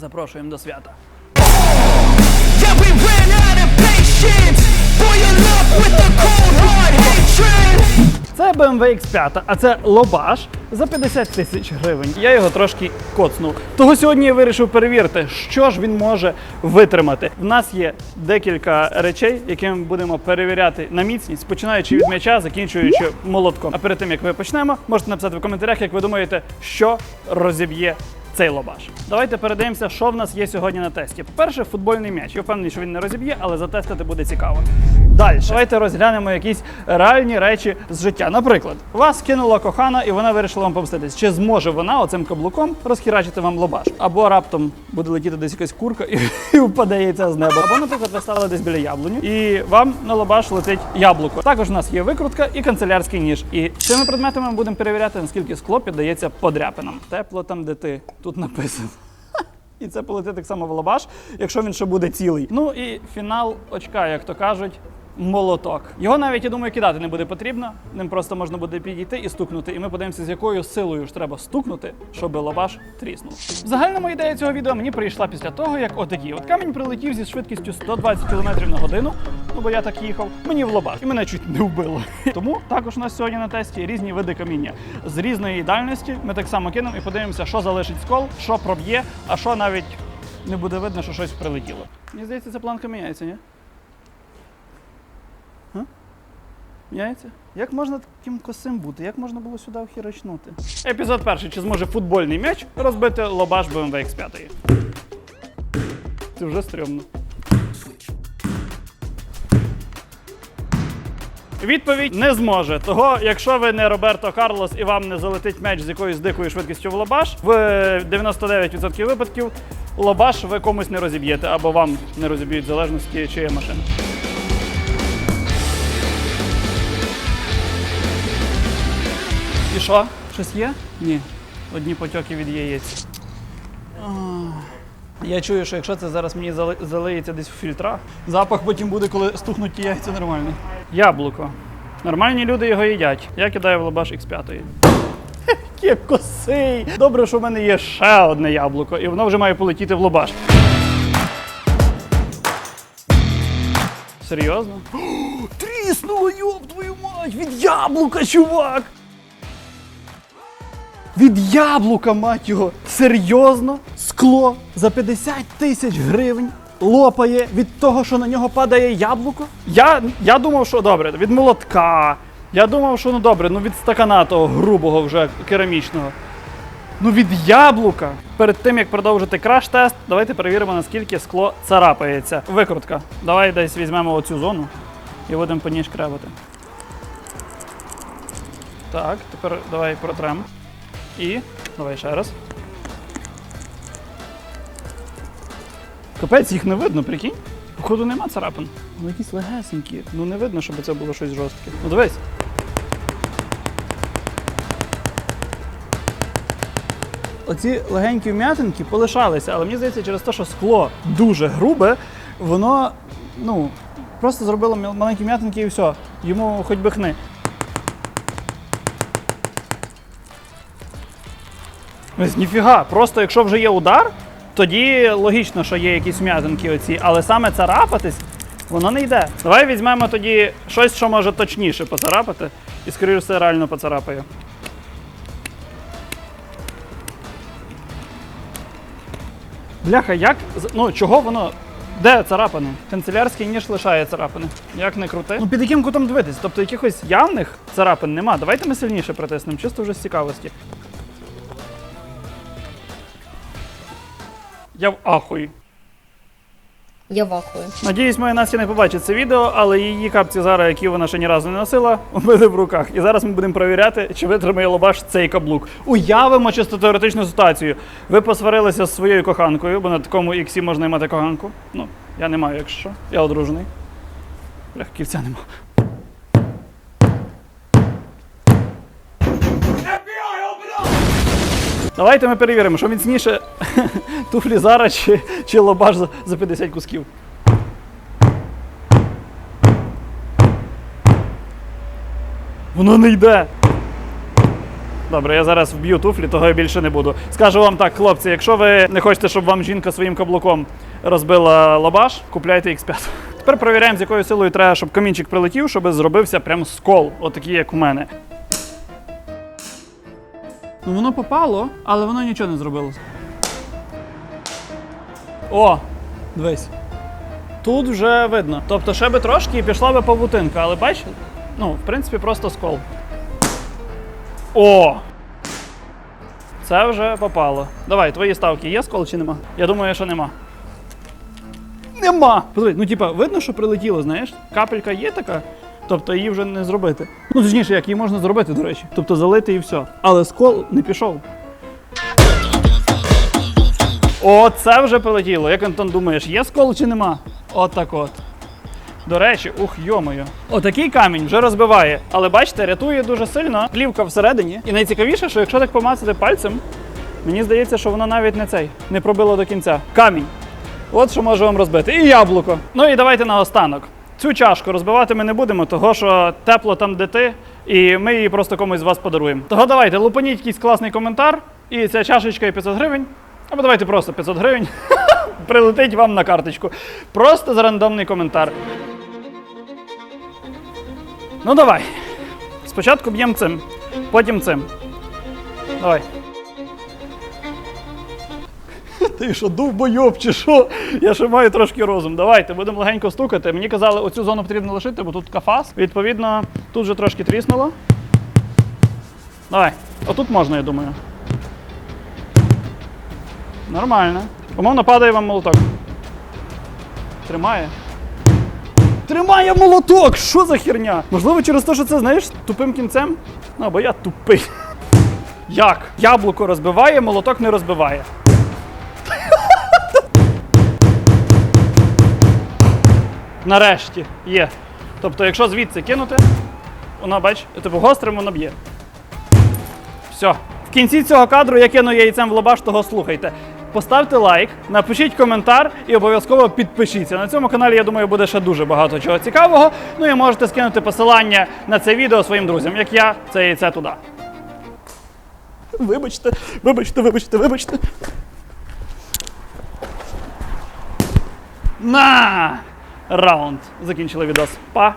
Запрошуємо до свята. Це BMW X5, а це лобаш за 50 тисяч гривень. Я його трошки коцнув. Того сьогодні я вирішив перевірити, що ж він може витримати. В нас є декілька речей, які ми будемо перевіряти на міцність, починаючи від м'яча, закінчуючи молотком. А перед тим як ми почнемо, можете написати в коментарях, як ви думаєте, що розіб'є цей лобаш. Давайте передаємося, що в нас є сьогодні на тесті. По-перше, футбольний м'яч. Я впевнений, що він не розіб'є, але затестити буде цікаво. Далі, давайте розглянемо якісь реальні речі з життя. Наприклад, вас кинула кохана, і вона вирішила вам помститись. Чи зможе вона оцим каблуком розхірачити вам лобаш? Або раптом буде летіти десь якась курка і, і впаде яйця з неба. Або, наприклад, ви стали десь біля яблуні, і вам на лобаш летить яблуко. Також у нас є викрутка і канцелярський ніж. І цими предметами ми будемо перевіряти, наскільки скло піддається подряпинам. Тепло там, де ти тут написано. І це полетить так само в лабаш, якщо він ще буде цілий. Ну і фінал очка, як то кажуть. Молоток. Його навіть, я думаю, кидати не буде потрібно. Ним просто можна буде підійти і стукнути. І ми подивимося, з якою силою ж треба стукнути, щоб лабаш тріснув. Загальному ідея цього відео мені прийшла після того, як отакий от камінь прилетів зі швидкістю 120 км на годину. Ну бо я так їхав. Мені в лабаш, і мене чуть не вбило. Тому також у нас сьогодні на тесті різні види каміння з різної дальності. Ми так само кинемо і подивимося, що залишить скол, що проб'є, а що навіть не буде видно, що щось прилетіло. Мені здається, ця планка міняється, ні? А? Міняється? Як можна таким косим бути? Як можна було сюди вхірочнути? Епізод перший. Чи зможе футбольний м'яч розбити лобаш BMW X5? Це вже стрьомно. Відповідь не зможе. Того, якщо ви не Роберто Карлос і вам не залетить меч з якоюсь дикою швидкістю в лобаш, в 99% випадків лобаш ви комусь не розіб'єте або вам не розіб'ють залежності, чия машина. І що? Щось є? Ні. Одні потьоки від яєць. Я чую, що якщо це зараз мені зали- залиється десь в фільтрах, запах потім буде, коли стухнуть ті яйця нормальний. Яблуко. Нормальні люди його їдять. Я кидаю в лабаш X5. Яке косий! Добре, що в мене є ще одне яблуко, і воно вже має полетіти в лобаш. Серйозно? Тріснуло, йоб твою мать! Від яблука, чувак! Від яблука, мать його! Серйозно? Скло за 50 тисяч гривень лопає від того, що на нього падає яблуко? Я, я думав, що добре, від молотка. Я думав, що ну добре, ну від стакана того грубого вже керамічного. Ну від яблука. Перед тим як продовжити краш-тест, давайте перевіримо, наскільки скло царапається. Викрутка. Давай десь візьмемо оцю зону і будемо по ній шкребати. Так, тепер давай протрем. І. Давай ще раз. Капець, їх не видно, прикинь. Походу нема царапин. Ну якісь легесенькі. Ну не видно, щоб це було щось жорстке. Ну дивись. Оці легенькі вм'ятинки полишалися, але мені здається, через те, що скло дуже грубе, воно ну, просто зробило маленькі вм'ятинки і все. Йому хоч би хни. Ніфіга, просто якщо вже є удар, тоді логічно, що є якісь вм'ятинки оці, але саме царапатись, воно не йде. Давай візьмемо тоді щось, що може точніше поцарапати, і скоріше все реально поцарапає. Бляха, як? Ну, чого воно? Де царапини? Канцелярський ніж лишає царапини. Як не крути? Ну під яким кутом дивитись? Тобто якихось явних царапин нема. Давайте ми сильніше притиснемо, чисто вже з цікавості. Я в ахуї. Я вахую. Надіюсь, моя Настя не побачить це відео, але її капці зараз, які вона ще ні разу не носила, у мене в руках. І зараз ми будемо перевіряти, чи витримає лобаш цей каблук. Уявимо чисто теоретичну ситуацію. Ви посварилися з своєю коханкою, бо на такому іксі можна мати коханку. Ну, я не маю, якщо що. Я одружений. Бля, ківця нема. Давайте ми перевіримо, що міцніше туфлі зараз чи, чи лобаш за, за 50 кусків. Воно не йде. Добре, я зараз вб'ю туфлі, того я більше не буду. Скажу вам так, хлопці, якщо ви не хочете, щоб вам жінка своїм каблуком розбила лабаш, купляйте X5. Тепер перевіряємо, з якою силою треба, щоб камінчик прилетів, щоб зробився прям скол, отакий, як у мене. Ну воно попало, але воно нічого не зробило. О, дивись. Тут вже видно. Тобто ще би трошки і пішла би павутинка, але бачите? Ну, в принципі, просто скол. О! Це вже попало. Давай, твої ставки є скол чи нема? Я думаю, що нема. Нема! Подивись, ну типа, видно, що прилетіло, знаєш? Капелька є така, тобто її вже не зробити. Ну, точніше, як її можна зробити, до речі. Тобто залити і все. Але скол не пішов. О, це вже прилетіло. Як Антон думаєш, є скол чи нема? От так от. До речі, ух, йомою. Отакий камінь вже розбиває. Але бачите, рятує дуже сильно плівка всередині. І найцікавіше, що якщо так помацати пальцем, мені здається, що воно навіть не цей, не пробило до кінця. Камінь. От що може вам розбити. І яблуко. Ну і давайте наостанок. Цю чашку розбивати ми не будемо, того що тепло там де ти, і ми її просто комусь з вас подаруємо. Того давайте, лупаніть якийсь класний коментар, і ця чашечка і 500 гривень. Або давайте просто 500 гривень прилетить вам на карточку. Просто за рандомний коментар. Ну давай. Спочатку б'ємо цим, потім цим. Давай. Ти що, довбойоб чи що? Я ще маю трошки розум. Давайте, будемо легенько стукати. Мені казали, оцю зону потрібно лишити, бо тут кафас. Відповідно, тут вже трошки тріснуло. Давай. Отут можна, я думаю. Нормально. Умовно падає вам молоток. Тримає. Тримає молоток! Що за херня? Можливо, через те, що це, знаєш, тупим кінцем? Ну, бо я тупий. Як? Яблуко розбиває, молоток не розбиває. Нарешті є. Тобто, якщо звідси кинути, воно, бач, типу гострим воно б'є. Все. В кінці цього кадру я кину яйцем в лобаш, того слухайте. Поставте лайк, напишіть коментар і обов'язково підпишіться. На цьому каналі, я думаю, буде ще дуже багато чого цікавого. Ну і можете скинути посилання на це відео своїм друзям, як я, це яйце туди. Вибачте, вибачте, вибачте, вибачте. На! Раунд. Закінчили відос. Па!